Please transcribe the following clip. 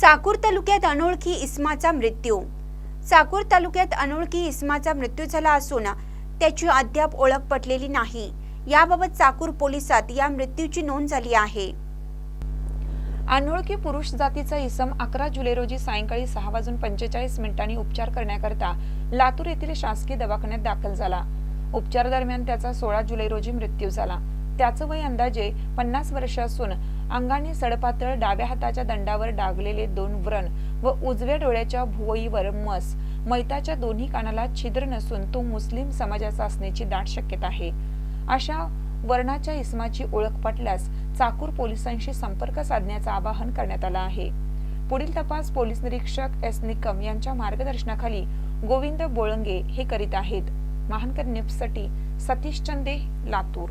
चाकूर तालुक्यात अनोळखी इस्माचा मृत्यू. चाकूर तालुक्यात अनोळखी इस्माचा मृत्यू झाला असून त्याची अद्याप ओळख पटलेली नाही. याबाबत चाकूर पोलिसात या मृत्यूची नोंद झाली आहे. अनोळखी पुरुष जातीचा इसम अकरा जुलै रोजी सायंकाळी सहा वाजून पंचेचाळीस मिनिटांनी उपचार करण्याकरता लातूर येथील शासकीय दवाखान्यात दाखल झाला. उपचार दरम्यान त्याचा सोळा जुलै रोजी मृत्यू झाला. त्याचं वय अंदाजे पन्नास वर्ष असून अंगाने सडपातळ डाव्या हाताच्या दंडावर डागलेले दोन व्रण व उजव्या डोळ्याच्या भुवईवर मस. मैताच्या दोन्ही कानाला छिद्र नसून तो मुस्लिम समाजाचा असण्याची दाट शक्यता आहे. अशा वर्णाच्या इसमाची ओळख पटल्यास चाकूर पोलिसांशी संपर्क साधण्याचं आवाहन करण्यात आलं आहे. पुढील तपास पोलीस निरीक्षक एस निकम यांच्या मार्गदर्शनाखाली गोविंद बोळंगे हे करीत आहेत. महानकर न्यूजसाठी सतीश चंदे लातूर.